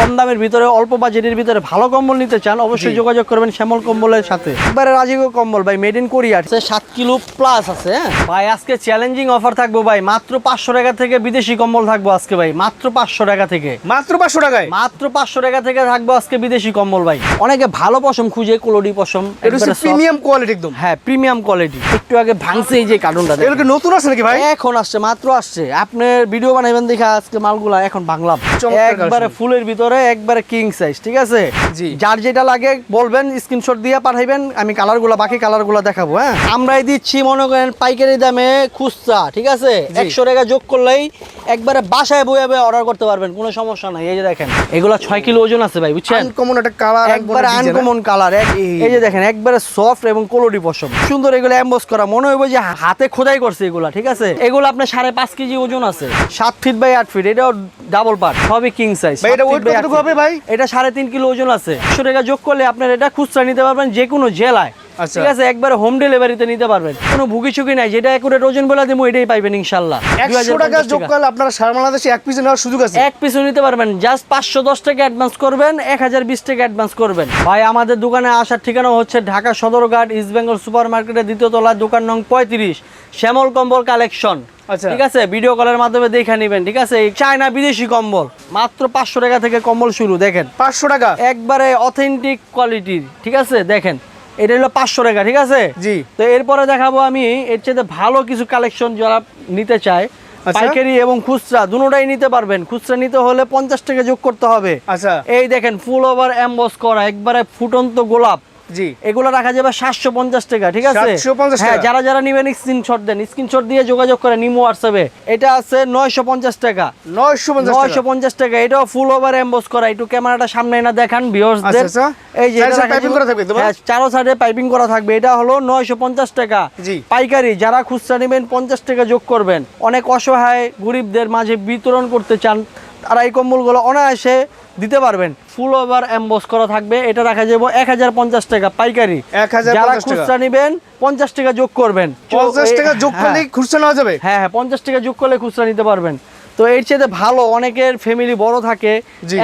কম দামের ভিতরে অল্প বাজেটের ভিতরে ভালো কম্বল নিতে চান অবশ্যই যোগাযোগ করবেন শ্যামল কম্বলের সাথে। একবারে রাজিগো কম্বল ভাই মেড ইন কোরিয়া সাত কিলো প্লাস আছে হ্যাঁ? ভাই আজকে চ্যালেঞ্জিং অফার থাকব ভাই। মাত্র পাঁচশো টাকা থেকে বিদেশি কম্বল থাকব আজকে ভাই। মাত্র পাঁচশো টাকা থেকে। মাত্র পাঁচশো টাকায়? মাত্র পাঁচশো টাকা থেকে থাকব আজকে বিদেশি কম্বল ভাই। অনেকে ভালো পশম খুঁজে কোলোডি পশম। প্রিমিয়াম কোয়ালিটি একদম। হ্যাঁ প্রিমিয়াম কোয়ালিটি একটু আগে ভাঙছে এই যে কার্টুনটা নতুন আছে নাকি ভাই? এখন আসছে মাত্র আসছে। আপনি ভিডিও বানাইবেন দেখে আজকে মালগুলা এখন চমৎকার একবারে ফুলের ভিতরে একবারে কিং সাইজ ঠিক আছে? জি। যার যেটা লাগে বলবেন স্ক্রিনশট দিয়ে পাঠাইবেন আমি কালারগুলো বাকি কালারগুলো দেখাবো হ্যাঁ? আমরাই দিচ্ছি মনে করেন পাইকারি দামে খুচরা ঠিক আছে? একশো টাকা যোগ করলেই একবারে বাসায় বয়ে বয়ে অর্ডার করতে পারবেন কোনো সমস্যা নাই এই যে দেখেন। এগুলা ছয় কিলো ওজন আছে ভাই বুঝছেন? আনকমন একটা কালার একবারে আনকমন কালার এই যে দেখেন একবারে সফট এবং কোলোডি পশম। সুন্দর এগুলো এমবস করা মনে হইব যে হাতে খোদাই করছে এগুলা ঠিক আছে? এগুলো আপনার সাড়ে পাঁচ কেজি ওজন আছে। সাত ফিট বাই আট ফিট এটাও ডাবল পার্ট সবই কিং সাইজ এটা weight কতটুকু হবে ভাই? এটা সাড়ে তিন কিলো ওজন আছে। একশো টাকা যোগ করলে আপনার এটা খুচরা নিতে পারবেন যে কোনো জেলায়। আচ্ছা। ঠিক আছে একবারে হোম ডেলিভারিতে নিতে পারবেন। কোনো ভুগি চুকি নাই যেটা একুরেট ওজন বলে দেবো এটাই পাইবেন ইনশাল্লাহ একশো টাকা যোগ করলে আপনারা সারা বাংলাদেশে এক পিস নেওয়ার সুযোগ আছে? এক নিতে পারবেন। জাস্ট পাঁচশো দশ টাকা অ্যাডভান্স করবেন এক হাজার বিশ টাকা অ্যাডভান্স করবেন। ভাই আমাদের দোকানে আসার ঠিকানা হচ্ছে ঢাকা সদরঘাট ইস্ট বেঙ্গল সুপার মার্কেটের দ্বিতীয় তলা দোকান নং পঁয়ত্রিশ শ্যামল কম্বল কালেকশন। ঠিক আছে? ভিডিও কলের মাধ্যমে দেখে নেবেন ঠিক আছে? চায়না বিদেশি কম্বল মাত্র পাঁচশো টাকা থেকে কম্বল শুরু দেখেন। পাঁচশো টাকা? একবারে অথেন্টিক কোয়ালিটির ঠিক আছে? দেখেন এটা হলো পাঁচশো টাকা ঠিক আছে? জি। তো এরপরে দেখাবো আমি এর চেয়ে ভালো কিছু কালেকশন যারা নিতে চায় আচ্ছা। পাইকারি এবং খুচরা দুটোটাই নিতে পারবেন। খুচরা নিতে হলে পঞ্চাশ টাকা যোগ করতে হবে। আচ্ছা। এই দেখেন ফুল ওভার অ্যাম্বস করা একবারে ফুটন্ত গোলাপ। জি। এগুলো রাখা যাবে সাতশো পঞ্চাশ টাকা ঠিক আছে? হ্যাঁ যারা যারা নিবেন স্ক্রিনশট দেন স্ক্রিনশট দিয়ে যোগাযোগ করে নিমো হোয়াটসঅ্যাপে এটা আছে নয়শো পঞ্চাশ টাকা। নয়শো পঞ্চাশ নয়শো টাকা পঞ্চাশ টাকা এটাও ফুল ওভার এমবস করা। একটু ক্যামেরাটা সামনে না দেখান আচ্ছা, ভিউয়ার্সদের আচ্ছা। এই যে চার হ্যাঁ, সাইডে পাইপিং করা থাকবে। এটা হলো নয়শো পঞ্চাশ টাকা। পাইকারি যারা খুচরা নেবেন পঞ্চাশ টাকা যোগ করবেন। অনেক অসহায় গরিবদের মাঝে বিতরণ করতে চান। তারা এই কম্বলগুলো অনায়াসে দিতে পারবেন। ফুল ওভার এমবস করা থাকবে। এটা রাখা যাব এক হাজার পঞ্চাশ টাকা পাইকারি। এক যারা খুচরা নেবেন পঞ্চাশ টাকা যোগ করবেন। পঞ্চাশ টাকা যোগ করলে করলেই খুচরা নেওয়া যাবে? হ্যাঁ হ্যাঁ পঞ্চাশ টাকা যোগ করলে খুচরা নিতে পারবেন। তো এর চেয়ে ভালো অনেকের ফ্যামিলি বড় থাকে।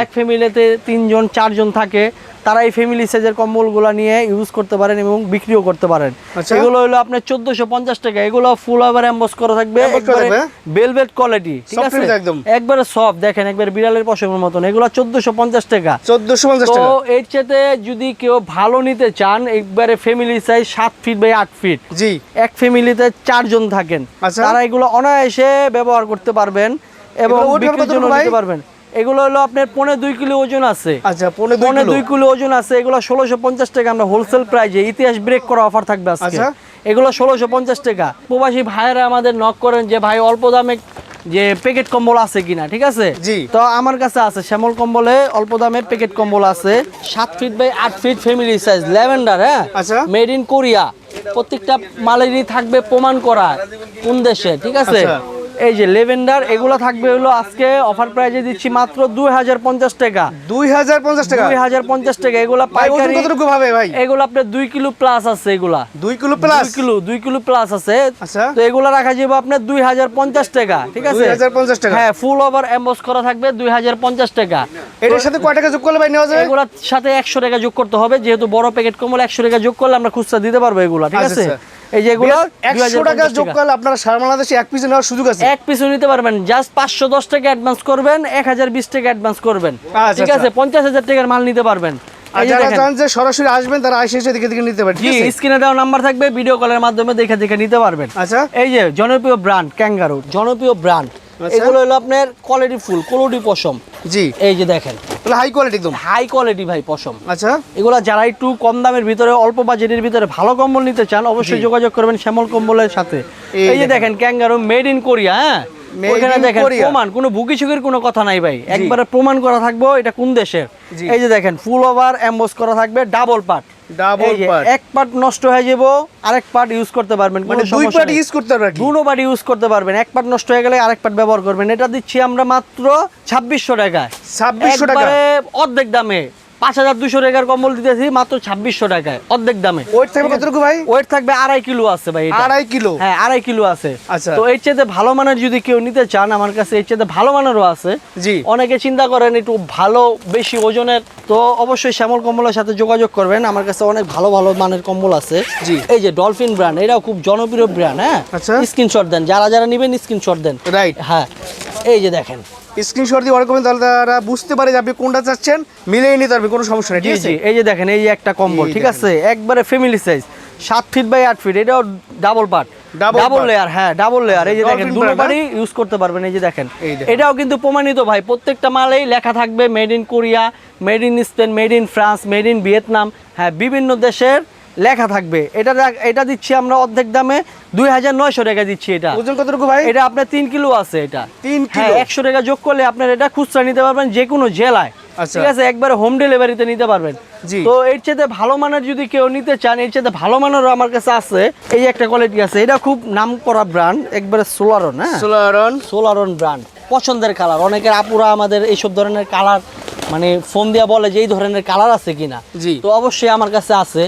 এক ফ্যামিলিতে তিনজন চারজন থাকে। তারা এই ফ্যামিলি সাইজের কম্বলগুলো নিয়ে ইউজ করতে পারেন এবং বিক্রিও করতে পারেন। আচ্ছা। এগুলো হলো আপনার চোদ্দশো পঞ্চাশ টাকা। এগুলো ফুল ওভার এম্বস করা থাকবে? বেলভেট কোয়ালিটি ঠিক আছে? একদম। একবারে সফট দেখেন একবার বিড়ালের পশমের মতন। এগুলো চোদ্দশো পঞ্চাশ টাকা। চোদ্দশো পঞ্চাশ তো এর চেয়ে যদি কেউ ভালো নিতে চান একবারে ফ্যামিলি সাইজ সাত ফিট বাই আট ফিট জি। এক ফ্যামিলিতে চারজন থাকেন। আচ্ছা। তারা এগুলো অনায়াসে ব্যবহার করতে পারবেন এবং বিক্রির জন্য নিতে পারবেন। এগুলো হলো আপনার পনে দুই কিলো ওজন আছে আচ্ছা পৌনে দুই কিলো। ওজন আছে এগুলো ষোলোশো পঞ্চাশ টাকা আমরা হোলসেল প্রাইজে ইতিহাস ব্রেক করা অফার থাকবে আজকে আচ্ছা। এগুলো ষোলোশো পঞ্চাশ টাকা প্রবাসী ভাইয়েরা আমাদের নক করেন যে ভাই অল্প দামে যে প্যাকেট কম্বল আছে কিনা ঠিক আছে জি। তো আমার কাছে আছে শ্যামল কম্বলে অল্প দামে প্যাকেট কম্বল আছে সাত ফিট বাই আট ফিট ফ্যামিলি সাইজ ল্যাভেন্ডার হ্যাঁ আচ্ছা। মেড ইন কোরিয়া প্রত্যেকটা মালেরই থাকবে প্রমাণ করা কোন দেশে ঠিক আছে আচ্ছা। এই যে লেভেন্ডার এগুলো থাকবে হলো আজকে অফার প্রাইজে দিচ্ছি মাত্র দুই হাজার পঞ্চাশ টাকা। দুই হাজার পঞ্চাশ টাকা? দুই হাজার পঞ্চাশ টাকা এগুলা পাইকারি কতটুকু ভাবে ভাই? এগুলো আপনার দুই কিলো প্লাস আছে এগুলা। দুই কিলো প্লাস দুই কিলো দুই কিলো প্লাস আছে। আচ্ছা। তো এগুলো রাখা যাবে আপনার দুই হাজার পঞ্চাশ টাকা ঠিক আছে? 2050 টাকা। হ্যাঁ ফুল ওভার এমবস করা থাকবে দুই হাজার পঞ্চাশ টাকা। এটার সাথে কয় টাকা যোগ করলে ভাই নেওয়া যাবে? এগুলোর সাথে একশো টাকা যোগ করতে হবে যেহেতু বড় প্যাকেট কমল একশো টাকা যোগ করলে আমরা খুচরা দিতে পারব এগুলা ঠিক আচ্ছা, আছে? আচ্ছা। এই যে এগুলো একশো টাকা যোগ করলে আপনারা সারা বাংলাদেশে এক পিস নেওয়ার সুযোগ আছে? এক পিছু নিতে পারবেন। জাস্ট টাকা অ্যাডভান্স করবেন এক হাজার বিশ টাকা অ্যাডভান্স করবেন। আচ্ছা, ঠিক আছে আচ্ছা। পঞ্চাশ হাজার টাকার মাল নিতে পারবেন। যারা চান যে সরাসরি আসবেন তারা এসে দেখে দেখে নিতে পারবেন জি স্ক্রিনে দেওয়া নাম্বার থাকবে ভিডিও কলের মাধ্যমে দেখে দেখে নিতে পারবেন। আচ্ছা। এই যে জনপ্রিয় ব্র্যান্ড ক্যাঙ্গারু জনপ্রিয় ব্র্যান্ড আচ্ছা। এগুলো হলো আপনার কোয়ালিটি ফুল কোয়ালিটি পশম। জি। এই যে দেখেন। হাই কোয়ালিটি একদম। হাই কোয়ালিটি ভাই পশম। আচ্ছা। এগুলো যারা একটু কম দামের ভিতরে অল্প বাজেটের ভিতরে ভালো কম্বল নিতে চান অবশ্যই যোগাযোগ করবেন শ্যামল কম্বলের সাথে। এই যে দেখেন। ক্যাঙ্গারু মেড ইন কোরিয়া হ্যাঁ? Made ওখানে দেখেন Korea। প্রমাণ কোনো বুকি সুকির কোনো কথা নাই ভাই। একবারে প্রমাণ করা থাকব এটা কোন দেশের? এই যে দেখেন ফুল ওভার এমবোস করা থাকবে ডাবল পার্ট এক পার্ট নষ্ট হয়ে যাব আরেক পার্ট ইউজ করতে পারবেন মানে দুই পার্ট ইউজ করতে পারবেন দুটো পার্ট ইউজ করতে পারবেন এক পার্ট নষ্ট হয়ে গেলে আরেক পার্ট ব্যবহার করবেন। এটা দিচ্ছি আমরা মাত্র ছাব্বিশশো টাকায়। 2600 টাকা। অর্ধেক দামে। পাঁচ হাজার দুশো টাকার কম্বল দিতেছি মাত্র ছাব্বিশশো টাকায় অর্ধেক দামে। ওয়েট থাকবে কতটুকু ভাই? ওয়েট থাকবে আড়াই কিলো আছে ভাই আড়াই কিলো? হ্যাঁ আড়াই কিলো আছে। আচ্ছা। তো এর চেয়ে ভালো মানের যদি কেউ নিতে চান আমার কাছে এর চেয়ে ভালো মানেরও আছে। জি। অনেকে চিন্তা করেন একটু ভালো বেশি ওজনের। তো অবশ্যই শ্যামল কম্বলের সাথে যোগাযোগ করবেন। আমার কাছে অনেক ভালো ভালো মানের কম্বল আছে। জি। এই যে ডলফিন ব্র্যান্ড এটাও খুব জনপ্রিয় ব্র্যান্ড হ্যাঁ? আচ্ছা। স্ক্রিনশট দেন যারা যারা নেবেন স্ক্রিনশট দেন। রাইট হ্যাঁ এই যে দেখেন। স্ক্রিনশট দিয়ে অর্ডার করবেন তাহলে তারা বুঝতে পারে যে আপনি কোনটা চাচ্ছেন মিলিয়ে নিতে পারবে কোনো সমস্যা নেই ঠিক আছে? এই যে দেখেন এই যে একটা কম্বল এই ঠিক আছে? একবারে ফ্যামিলি সাইজ সাত ফিট বাই আট ফিট এটাও ডাবল পার্ট ডাবল লেয়ার হ্যাঁ ডাবল লেয়ার এই যে দেখেন দুটো বাড়ি ইউজ করতে পারবেন এই যে দেখেন। এটাও কিন্তু প্রমাণিত ভাই প্রত্যেকটা মালেই লেখা থাকবে made in Korea made in Spain made in France made in Vietnam হ্যাঁ বিভিন্ন দেশের লেখা থাকবে। এটা এটা দিচ্ছি আমরা অর্ধেক দামে দুই হাজার নয়শো টাকা দিচ্ছি এটা। ওজন কতটুকু ভাই? এটা আপনার তিন কিলো আছে এটা। তিন হ্যাঁ কিলো? একশো টাকা যোগ করলে আপনার এটা খুচরা নিতে পারবেন যে কোনো জেলায়। আচ্ছা। ঠিক আছে একবারে হোম ডেলিভারিতে নিতে পারবেন। তো এর চেয়ে ভালো মানের যদি কেউ নিতে চান এর চেয়ে ভালো মানেরও আমার কাছে আছে। এই একটা কোয়ালিটি আছে এটা খুব নাম করা ব্র্যান্ড একবারে সোলারন হ্যাঁ? সোলারন সোলারন ব্র্যান্ড পছন্দের কালার অনেকের আপুরা আমাদের এইসব ধরনের কালার মানে ফোন দিয়া বলে যে এই ধরনের কালার আছে কিনা। জি। তো অবশ্যই আমার কাছে আছে।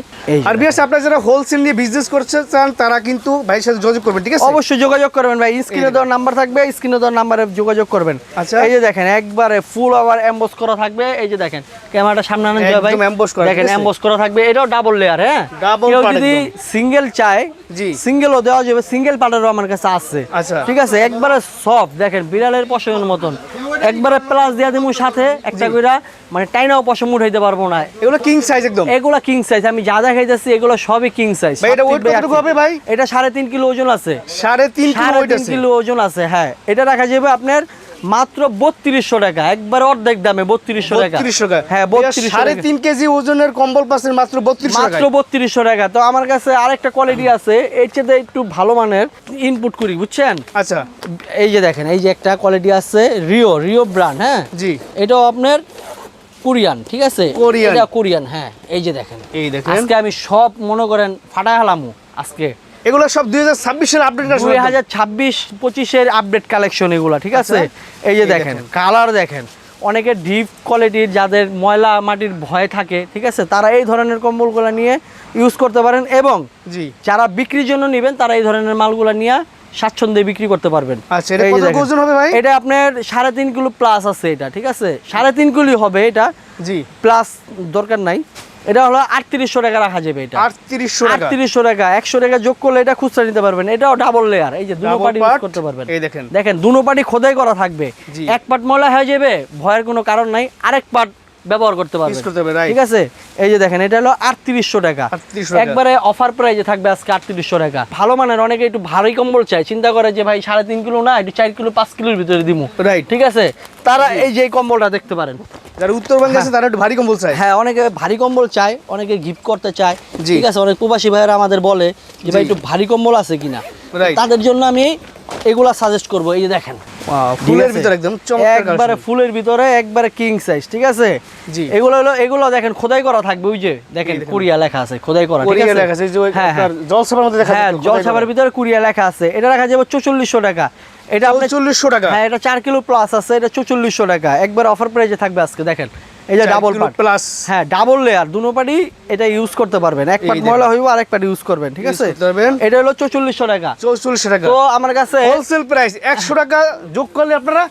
আর বিয়াস আপনারা যারা হোলসেল নিয়ে বিজনেস করতে চান তারা কিন্তু ভাইয়ের সাথে যোগাযোগ করবেন ঠিক আছে? অবশ্যই যোগাযোগ করবেন ভাই। স্ক্রিনে দেওয়ার নাম্বার থাকবে স্ক্রিনে দেওয়ার নাম্বারে যোগাযোগ করবেন। আচ্ছা। এই যে দেখেন একবারে ফুল আবার এমবস করা থাকবে। এই যে দেখেন ক্যামেরাটা সামনে আনেন ভাই। একদম emboss করা, দেখেন এমবস করা থাকবে। এটাও ডাবল লেয়ার হ্যাঁ? Double কেউ যদি সিঙ্গেল চায় জি। সিঙ্গেলও দেওয়া যাবে সিঙ্গেল পার্টেরও আমার কাছে আছে। আচ্ছা। ঠিক আছে? একবারে সফট দেখেন বিড়ালের পশমের মতন। একবারে প্লাস দিয়া দিব সাথে একটা কইরা মানে টাইনাও পশম উঠাইতে পারব না। এগুলো কিং সাইজ একদম। এগুলো কিং সাইজ আমি যা দেখাইতেছি এগুলো সবই কিং সাইজ ভাই, এটা ওয়েট কতটুকু হবে ভাই? এটা সাড়ে তিন কিলো ওজন আছে। সাড়ে তিন কিলো সাড়ে ওয়েট তিন আছে। কিলো ওজন আছে হ্যাঁ। এটা রাখা যাবে আপনার মাত্র বত্রিশশো টাকা। একবার অর্ধেক দামে বত্রিশশো টাকা। টাকা। হ্যাঁ বত্রিশশো সাড়ে তিন কেজি ওজনের কম্বল পাচ্ছেন মাত্র বত্রিশশো মাত্র বত্রিশশো টাকা। তো আমার কাছে আরেকটা কোয়ালিটি আছে। এর চেয়ে একটু ভালো মানের ইনপুট করি বুঝছেন? আচ্ছা। এই যে দেখেন এই যে একটা কোয়ালিটি আছে রিও রিও ব্র্যান্ড হ্যাঁ? জি। এটাও আপনার কোরিয়ান ঠিক আছে? কোরিয়ান। কোরিয়ান হ্যাঁ। এই যে দেখেন। এই দেখেন। আজকে আমি সব মনে করেন ফাটা হালামু আজকে। এগুলো সব দুই হাজার ছাব্বিশের আপডেট দুই হাজার ছাব্বিশ পঁচিশের আপডেট কালেকশন এগুলো ঠিক আছে? এই যে দেখেন। কালার দেখেন। অনেকে ডিপ কোয়ালিটির যাদের ময়লা মাটির ভয় থাকে ঠিক আছে? তারা এই ধরনের কম্বলগুলো নিয়ে ইউজ করতে পারেন এবং জি। যারা বিক্রির জন্য নেবেন তারা এই ধরনের মালগুলো নিয়ে স্বাচ্ছন্দ্যে বিক্রি করতে পারবেন। আচ্ছা এটা কত ওজন হবে ভাই? এটা আপনার সাড়ে তিন কিলো প্লাস আছে এটা ঠিক আছে? সাড়ে তিন কিলো হবে এটা। জি। প্লাস দরকার নাই। এটা হলো আটত্রিশশো টাকা রাখা যাবে এটা। আটত্রিশশো আটত্রিশশো টাকা একশো টাকা যোগ করলে এটা খুচরা নিতে পারবেন। এটাও ডাবল লেয়ার এই যে দুটো পার্টি ইউজ করতে পারবেন। এই দেখেন। দেখেন দুটো পার্টি খোদাই করা থাকবে। এক পার্ট ময়লা হয়ে যাবে ভয়ের কোনো কারণ নাই। আরেক পার্ট ব্যবহার করতে পারবেন করতে right. ঠিক আছে? এই যে দেখেন এটা হলো আটত্রিশশো টাকা। 3800 টাকা। একবারে অফার প্রাইজে থাকবে আজকে আটত্রিশশো টাকা। ভালো মানের অনেকে একটু ভারী কম্বল চাই চিন্তা করে যে ভাই সাড়ে তিন কিলো না একটু চার কিলো পাঁচ কিলোর ভিতরে দিমু। রাইট ঠিক আছে? তারা এই যে কম্বলটা দেখতে পারেন। যারা উত্তরবঙ্গে আছে তারা একটু ভারী কম্বল চায়। হ্যাঁ অনেকে ভারী কম্বল চায় অনেকে গিফট করতে চায়। ঠিক আছে? অনেক প্রবাসী ভাইয়েরা আমাদের বলে যে ভাই একটু ভারী কম্বল আছে কিনা. তাদের জন্য আমি এগুলা সাজেস্ট করব। এই যে দেখেন। ফুলের ভিতরে একদম একবারে ফুলের ভিতরে একবারে কিং সাইজ ঠিক আছে? জি। এগুলো হলো এগুলো দেখেন খোদাই করা থাকবে ওই যে দেখেন কোরিয়া লেখা আছে খোদাই করা কোরিয়া লেখা আছে যে ওই হ্যাঁ হ্যাঁ। জলসাবার মধ্যে দেখা হ্যাঁ ভিতরে কোরিয়া লেখা আছে। এটা রাখা যাবে চৌচল্লিশশো টাকা। এটা আপনার চল্লিশশো টাকা। হ্যাঁ এটা চার কিলো প্লাস আছে এটা চৌচল্লিশশো টাকা। একবার অফার প্রাইজে থাকবে আজকে দেখেন। এই যে ডাবল পার্ট প্লাস হ্যাঁ ডাবল লেয়ার দুনো পাটি এটা ইউজ করতে পারবেন। এক পাট ময়লা হইব আর এক পাট ইউজ করবেন ঠিক আছে? এটা হলো চৌচল্লিশশো টাকা। চৌচল্লিশশো টাকা। তো আমার কাছে হোলসেল প্রাইস একশো টাকা যোগ করলে আপনারা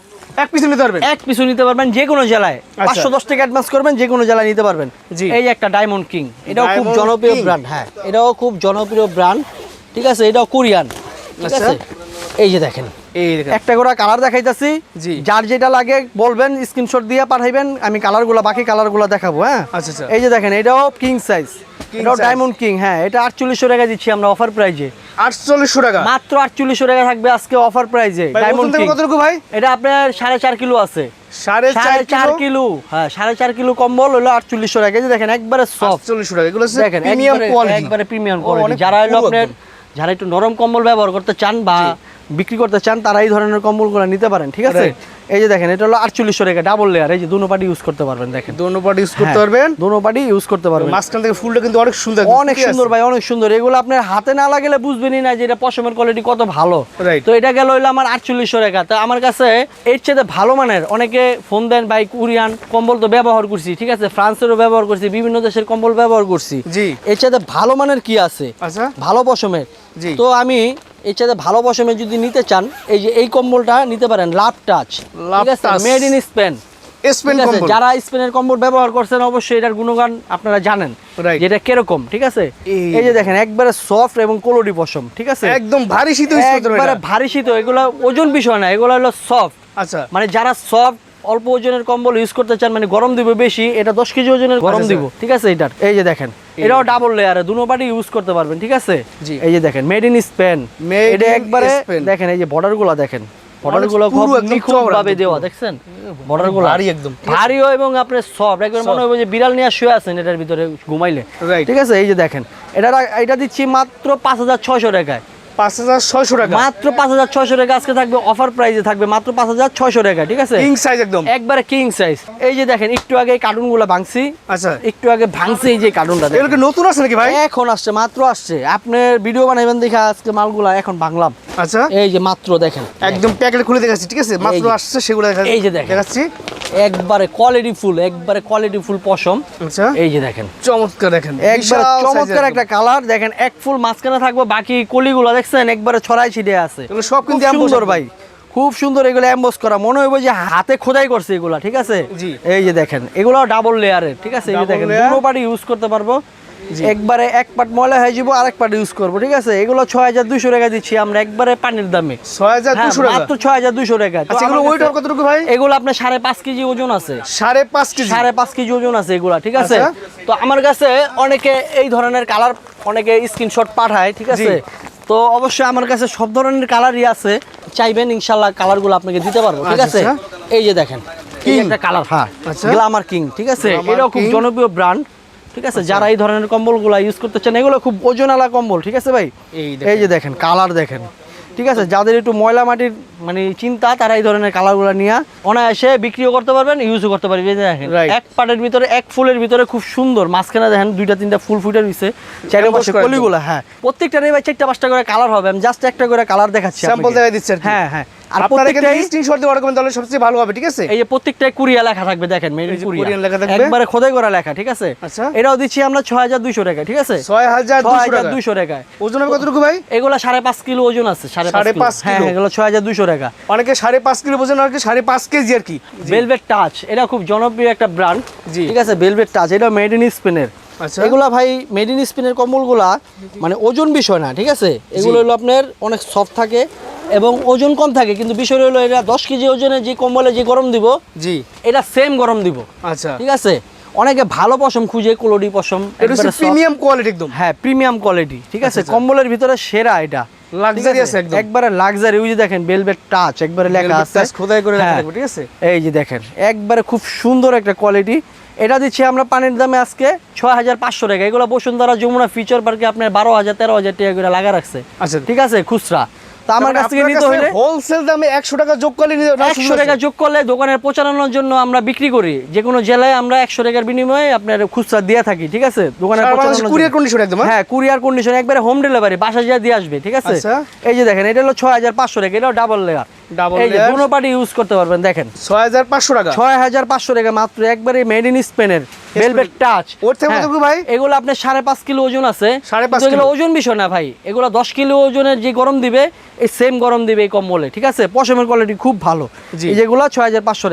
এক পিস নিতে পারবেন। এক পিছু নিতে পারবেন যে কোনো জেলায়। পাঁচশো দশ টাকা অ্যাডভান্স করবেন যে কোনো জেলায় নিতে পারবেন। এই যে একটা ডায়মন্ড কিং এটাও খুব জনপ্রিয় ব্র্যান্ড হ্যাঁ এটাও খুব জনপ্রিয় ব্র্যান্ড ঠিক আছে? এটাও কোরিয়ান ঠিক আচ্ছা। আছে? এই যে দেখেন একটা করে কালার দেখাইতাছি। যার যেটা লাগে বলবেন স্ক্রিনশট দিয়ে পাঠাইবেন আমি কালারগুলো বাকি কালারগুলো দেখাবো হ্যাঁ? আচ্ছা, আচ্ছা। এই যে দেখেন এটাও কিং সাইজ এটাও ডায়মন্ড কিং হ্যাঁ এটা আটচল্লিশশো টাকা দিচ্ছি আমরা অফার প্রাইজে আটচল্লিশশো টাকা? মাত্র আটচল্লিশশো টাকা থাকবে আজকে অফার প্রাইজে ডায়মন্ড ওজন থাকবে কিং কতটুকু ভাই? এটা আপনার সাড়ে চার কিলো আছে। সাড়ে চার কিলো? হ্যাঁ সাড়ে চার কিলো কম্বল হলো আটচল্লিশশো টাকা। দেখেন একবারে সফট আটচল্লিশশো টাকা। এগুলো দেখেন একবারে- প্রিমিয়াম কোয়ালিটি যারা হলো আপনার যারা একটু নরম কম্বল ব্যবহার করতে চান বা বিক্রি করতে চান তারা এই ধরনের কম্বলগুলো নিতে পারেন ঠিক আছে? এই যে দেখেন এটা হলো আটচল্লিশশো টাকা ডাবল লেয়ার এই যে দুনো পাটি ইউজ করতে পারবেন দেখেন। দোনো পার্ট ইউজ করতে হ্যাঁ, পারবেন। দুনো পাটি ইউজ করতে পারবেন। মাঝখান থেকে ফুলটা কিন্তু অনেক সুন্দর অনেক সুন্দর ভাই অনেক সুন্দর। এগুলো আপনার হাতে না লাগলে বুঝবেনই না যে এটা পশমের কোয়ালিটি কত ভালো। তো এটা গেল হইল আমার আটচল্লিশশো টাকা। তো আমার কাছে এর চেয়ে ভালো মানের অনেকে ফোন দেন ভাই কোরিয়ান কম্বল তো ব্যবহার করছি ঠিক আছে? ফ্রান্সেরও ব্যবহার করছি বিভিন্ন দেশের কম্বল ব্যবহার করছি। জি। এর চেয়ে ভালো মানের কি আছে? আচ্ছা। ভালো পশমের। তো আমি চাইতে ভালো পশমের যদি নিতে চান এই যে এই কম্বলটা নিতে পারেন love touch. Made in Spain যারা স্পেনের কম্বল ব্যবহার করছেন অবশ্যই এটার গুণগান আপনারা জানেন. যেটা কীরকম ঠিক আছে? এই- যে দেখেন একবারে সফট এবং কোলডি পশম ঠিক আছে? একদম ভারী শীত একবারে ভারী শীত এগুলো ওজন বিষয় না এগুলো হলো সফট আচ্ছা। মানে যারা সফট অল্প ওজনের কম্বল ইউজ করতে চান মানে গরম দিব বেশি এটা দশ কেজি ওজনের গরম আচ্ছা, দিব ঠিক আছে এটার? এই যে দেখেন। এটাও ডাবল লেয়ারে দুনো পাটি ইউজ করতে পারবেন ঠিক আছে? জি। এই যে দেখেন মেড ইন স্পেন এটা একবারে দেখেন এই যে বর্ডারগুলো দেখেন। বর্ডারগুলো খুব একদম নিখুঁত ভাবে দেওয়া। দেখছেন? ভারী একদম? ভারীও এবং আপনার সফট একবার মনে হবে যে বিড়াল নিয়ে শুয়ে আছেন এটার ভিতরে ঘুমাইলে. ঠিক আছে? এই যে দেখেন এটা এটা দিচ্ছি মাত্র পাঁচ হাজার ছয়শো টাকায়। পাঁচ হাজার ছয়শো টাকা। মাত্র পাঁচ হাজার ছয়শো টাকা আজকে থাকবে অফার প্রাইসে থাকবে মাত্র পাঁচ হাজার ছয়শো টাকা ঠিক আছে? কিং সাইজ একদম। একবারে কিং সাইজ এই যে দেখেন একটু আগে ভাঙছি। আচ্ছা। একটু আগে ভাঙছি এই যে কার্টুনটা এগুলো নতুন আসছে নাকি ভাই? এখন আসছে মাত্র আসছে। আপনার ভিডিও বানাইবেন দেখে আজকে মালগুলা এখন ভাঙলাম। আচ্ছা। এই যে মাত্র দেখেন। একদম প্যাকেট খুলে দেখাচ্ছি ঠিক আছে? মাত্র আসছে সেগুলো দেখা এই যে দেখেন। দেখাচ্ছি। একবারে কোয়ালিটি ফুল একবারে কোয়ালিটি ফুল পশম। আচ্ছা। এই যে দেখেন। চমৎকার দেখেন। একবারে চমৎকার একটা কালার দেখেন এক ফুল মাঝখানে থাকবে বাকি কলিগুলো দেখছেন একবারে ছড়াই ছিটে আছে। সব কিন্তু সুন্দর ভাই। খুব সুন্দর এগুলো এমবস করা। মনে হইব যে হাতে খোদাই করছে এগুলা ঠিক আছে? এই যে দেখেন এগুলো ডাবল লেয়ারের ঠিক আছে? এই যে দেখেন। দুটো পার্টি ইউজ করতে পারব। একবারে এক পাট ময়লা হয়ে যাব আরেক পাট ইউজ করব ঠিক আছে? এগুলো ছয় হাজার দুইশো টাকা দিচ্ছি আমরা একবারে পানির দামে। ছয় হাজার হ্যাঁ, দুশো টাকা? মাত্র ছয় হাজার দুইশো টাকা। আচ্ছা এগুলো ওয়েট কতটুকু ভাই? এগুলো আপনার সাড়ে পাঁচ কেজি ওজন আছে। সাড়ে পাঁচ কেজি? সাড়ে পাঁচ কেজি ওজন আছে এগুলা ঠিক আছে? আচ্ছা। তো আমার কাছে অনেকে এই ধরনের কালার অনেকে স্ক্রিনশট পাঠায় ঠিক আছে? তো অবশ্যই আমার কাছে সব ধরনের কালারই আছে। চাইবেন ইনশাল্লাহ কালারগুলো আপনাকে দিতে পারব ঠিক আচ্ছা, আছে। এই যে দেখেন কি একটা কালার। হ্যাঁ। গ্লামার কিং ঠিক আছে? King। জনপ্রিয় ব্র্যান্ড ঠিক আছে? যারা এই ধরনের কম্বলগুলো ইউজ করতে চান এগুলো খুব ওজনালা কম্বল ঠিক আছে ভাই? এই যে দেখেন কালার দেখেন। ঠিক আছে? যাদের একটু ময়লা মাটির মানে চিন্তা তারা এই ধরনের কালারগুলো নিয়ে অনায়াসে বিক্রিও করতে পারবেন ইউজও করতে পারবেন। দেখেন এক পাটের ভিতরে এক ফুলের ভিতরে খুব সুন্দর। মাঝখানে দেখেন দুইটা তিনটা ফুল ফুটে রয়েছে চারিপাশে কলিগুলো হ্যাঁ। প্রত্যেকটা নেই ভাই চারটা পাঁচটা করে কালার হবে। আমি জাস্ট একটা করে কালার দেখাচ্ছি স্যাম্পল দেখা দিচ্ছে হ্যাঁ হ্যাঁ। আর আপনারা প্রত্যেকটাই স্ক্রিনশট দিয়ে অর্ডার করবেন তাহলে সবচেয়ে ভালো হবে ঠিক আছে? এই যে প্রত্যেকটাই কুরিয়া লেখা থাকবে দেখেন মেড এই কুরিয়া। লেখা থাকবে। একবারে খোদাই করা লেখা ঠিক আছে? আচ্ছা। এটাও দিচ্ছি আমরা ছয় হাজার দুইশো টাকা ঠিক আছে? ছয় হাজার ছয় দুশো হাজার টাকা ওজন হবে কতটুকু ভাই? এগুলো সাড়ে পাঁচ কিলো ওজন আছে সাড়ে সাড়ে পাঁচ পাঁচ কিলো। হ্যাঁ এগুলো টাকা। অনেকে কিলো আর কি কেজি আর কি। ভেলভেট টাচ এটা খুব জনপ্রিয় একটা ব্র্যান্ড ঠিক আছে? ভেলভেট টাচ এটা মেড ইন স্পেনের। এগুলা ভাই মেড ইন স্পেনের কম্বলগুলা মানে ওজন বিষয় না ঠিক আছে? এগুলো হলো আপনার অনেক সফট থাকে এবং ওজন কম থাকে কিন্তু বিষয় হলো এটা দশ কেজি ওজনে যে কম্বলে যে গরম দিব জি। এটা সেম গরম দিব। আচ্ছা। ঠিক আছে? অনেকে ভালো পশম খুঁজে কোলোডি পশম। প্রিমিয়াম কোয়ালিটি একদম। হ্যাঁ প্রিমিয়াম কোয়ালিটি ঠিক আছে? আচ্ছা। কম্বলের ভিতরে সেরা এটা। Luxurious একদম। একবারে লাক্সারি ওই যে দেখেন বেলভেট টাচ একবারে লেখা আছে। খোদাই করে লেখা হ্যাঁ। ঠিক আছে? এই যে দেখেন একবারে খুব সুন্দর একটা কোয়ালিটি এটা দিচ্ছি আমরা পানির দামে আজকে ছয় হাজার পাঁচশো টাকা। এগুলো বসুন্ধরা যমুনা ফিচার পার্কে আপনার বারো হাজার তেরো হাজার টাকা করে লাগা রাখছে। আচ্ছা। ঠিক আছে? খুচরা। তো আমার কাছ থেকে নিতে হলে হোলসেল দামে একশো টাকা যোগ করলে একশো টাকা যোগ করলে দোকানের প্রচারণার জন্য আমরা বিক্রি করি। যে কোনো জেলায় আমরা একশো টাকার বিনিময়ে আপনার খুচরা দিয়ে থাকি ঠিক আছে? দোকানের একদম, হ্যাঁ? হ্যাঁ কুরিয়ার কন্ডিশন একবারে হোম ডেলিভারি বাসা যা দিয়ে আসবে ঠিক আছে? আচ্ছা। এই যে দেখেন এটা হলো ছয় হাজার পাঁচশো টাকা এটাও ডাবল লেয়ার যে পার্টি ইউজ করতে পারবেন দেখেন। ছয় হাজার পাঁচশো টাকা। ছয় হাজার পাঁচশো টাকা মাত্র একবারে মেড ইন স্পেনের ভেলভেট টাচ ওর থেকে কতটুকু ভাই? এগুলো আপনার সাড়ে পাঁচ কিলো ওজন আছে। সাড়ে পাঁচ কিন্তু এগুলো কিলো। ওজন বিষয় না ভাই। এগুলো দশ কিলো ওজনের যে গরম দিবে এই সেম গরম দিবে এই কম্বলে ঠিক আছে? পশমের কোয়ালিটি খুব ভালো। এই যেগুলো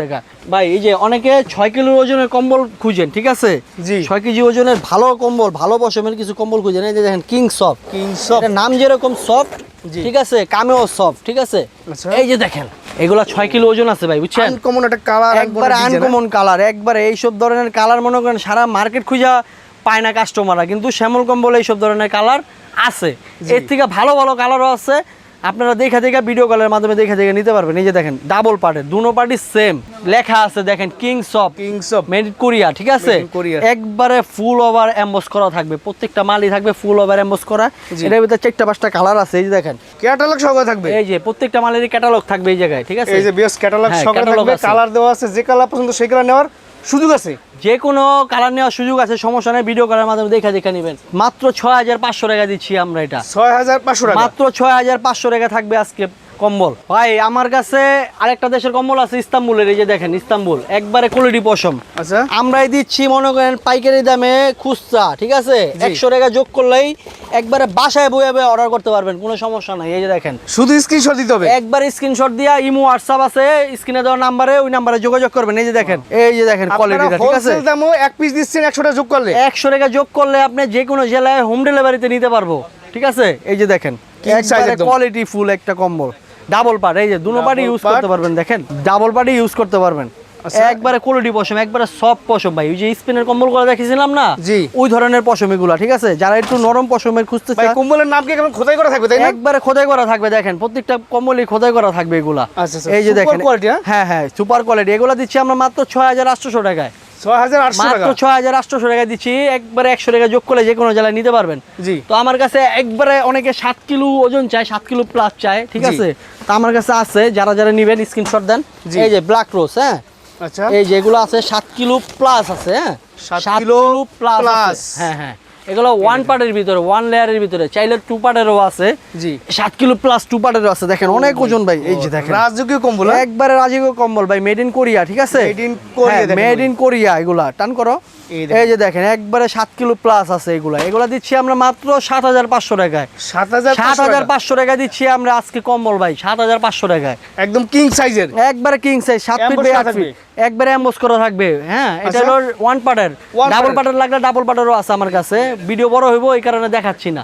টাকা। ভাই এই যে অনেকে ছয় কিলো ওজনের কম্বল খুঁজেন ঠিক আছে? জি। ছয় কেজি ওজনের ভালো কম্বল ভালো পশমের কিছু কম্বল খুঁজেন। এই যে দেখেন কিং সফট কিং এটার নাম যেরকম সফট ঠিক আছে? কামেও সফট ঠিক আছে? আচ্ছা। এই যে দেখেন এগুলা ছয় কিলো ওজন আছে ভাই বুঝছেন? আনকমন একটা কালার একবার আনকমন কালার একবার এইসব ধরনের কালার মনে করেন সারা মার্কেট খুঁজা পায় না কাস্টমাররা কিন্তু শ্যামল কম্বল এইসব ধরনের কালার আছে। এর থেকে ভালো ভালো কালারও আছে। আপনারা দেখে দেখে ভিডিও কলের মাধ্যমে দেখে দেখে নিতে পারবেন। এই যে দেখেন ডাবল পার্টের দুনো পার্টি সেম লেখা আছে দেখেন kings of kings of made Korea ঠিক আছে। একবারে ফুল ওভার এমবস করা থাকবে। প্রত্যেকটা মালই থাকবে ফুল ওভার এমবস করা। এটার ভিতরে চারটা পাঁচটা কালার আছে এই যে দেখেন। ক্যাটালগ সহকারে থাকবে। এই যে প্রত্যেকটা মালেরই ক্যাটালগ থাকবে এই জায়গায় ঠিক আছে? এই যে বিএস ক্যাটালগ catalog থাকবে কালার দেওয়া আছে যে কালার পছন্দ সেই কালার নেওয়ার সুযোগ আছে? যে কোনো কালার নেওয়ার সুযোগ আছে সমস্যা নেই ভিডিও করার মাধ্যমে দেখে দেখে নেবেন। মাত্র ছয় হাজার পাঁচশো টাকা দিচ্ছি আমরা এটা। ছয় হাজার পাঁচশো টাকা? মাত্র ছয় হাজার পাঁচশো টাকা থাকবে আজকে। কম্বল। ভাই আমার কাছে আরেকটা দেশের কম্বল আছে ইস্তাম্বুলের এই যে দেখেন ইস্তাম্বুল। একবারে কোয়ালিটি পশম। আচ্ছা। আমরাই দিচ্ছি মনে করেন পাইকারি দামে খুচরা ঠিক আছে? একশো টাকা যোগ করলেই একবারে বাসায় বয়ে অর্ডার করতে পারবেন কোনো সমস্যা নাই এই যে দেখেন। শুধু স্ক্রিনশট দিতে হবে? একবার স্ক্রিনশট দিয়া ইমো হোয়াটসঅ্যাপ আছে স্ক্রিনে দেওয়া নাম্বারে ওই নাম্বারে যোগাযোগ করবেন এই যে দেখেন। এই যে দেখেন কোয়ালিটিটা ঠিক আছে? দামও এক পিস দিচ্ছেন একশো টাকা যোগ করলে? একশো টাকা যোগ করলে আপনি যে কোনো জেলায় হোম ডেলিভারিতে নিতে পারব ঠিক আছে? এই যে দেখেন। কোয়ালিটি ফুল একটা কম্বল। ডাবল পার্ট এই যে দুনো পার্টি ইউজ করতে পারবেন দেখেন। ডাবল পার্টি ইউজ করতে পারবেন। আচ্ছা। একবারে কোয়ালিটি পশম একবারে সফট পশম ভাই। ওই যে স্পিনের কম্বলগুলো দেখেছিলাম না? জি। ওই ধরনের পশম এগুলা ঠিক আছে? যারা একটু নরম পশমের খুঁজতে ভাই চায় কম্বলের নাম কি কেমন খোদাই করা থাকবে তাই না? একবারে খোদাই করা থাকবে দেখেন। প্রত্যেকটা কম্বলই খোদাই করা থাকবে এগুলা। আচ্ছা, আচ্ছা, এই যে দেখেন। হ্যাঁ? হ্যাঁ হ্যাঁ সুপার কোয়ালিটি এগুলা দিচ্ছি আমরা মাত্র ছয় হাজার আটশোশো টাকায়। ছয় হাজার আটশো টাকা? মাত্র ছয় হাজার আটশোশো টাকা দিচ্ছি। একবারে একশো টাকা যোগ করলে যে কোনো জেলায় নিতে পারবেন। তো আমার কাছে একবারে অনেকে সাত কিলো ওজন চায় সাত কিলো প্লাস চায় ঠিক আছে? তো আমার কাছে আছে যারা যারা নিবেন স্ক্রিনশট দেন। এই যে ব্ল্যাক রোজ হ্যাঁ? আচ্ছা। এই যেগুলো আছে সাত কিলো প্লাস আছে হ্যাঁ? সাত কিলো প্লাস হ্যাঁ হ্যাঁ। এগুলো ওয়ান পার্টের ভিতরে ওয়ান লেয়ারের ভিতরে চাইলে টু পার্টেরও আছে। জি। সাত কিলো প্লাস টু পার্টেরও আছে দেখেন অনেক ওজন ভাই। এই যে দেখেন। রাজকীয় কম্বল হ্যাঁ? একবারে রাজীব কম্বল ভাই মেড ইন কোরিয়া ঠিক আছে? In Korea দেখেন মেড ইন কোরিয়া এগুলা। টান করো। এই যে দেখেন একবারে সাত কিলো প্লাস আছে এগুলা। এগুলা দিচ্ছি আমরা মাত্র সাত হাজার পাঁচশো টাকায়। সাত হাজার সাত হাজার পাঁচশো টাকা দিচ্ছি আমরা আজকে কম্বল ভাই সাত হাজার পাঁচশো টাকায়। একদম কিং সাইজের একবারে কিং সাইজ সাত ফিট বাই আট ফিট একবারে অ্যাম্বোস করা থাকবে হ্যাঁ? এটা আচ্ছা। হলো ওয়ান পার্টের ডাবল। পার্টের লাগলে ডাবল পার্টেরও আছে আমার কাছে। ভিডিও বড় হইব এই কারণে দেখাচ্ছি না।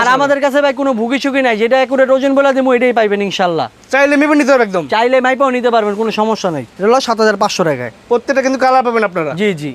আর আমাদের কাছে ভাই কোনো ভুগি নাই যেটা একুরেট ওজন বলে দিব এটাই পাইবেন ইনশাল্লাহ। চাইলে মেপে নিতে হবে একদম। চাইলে মাইপাও নিতে পারবেন কোনো সমস্যা নেই। এটা হলো সাত হাজার পাঁচশো টাকায়। প্রত্যেকটা কিন্তু কালার পাবেন আপনারা। জি জি।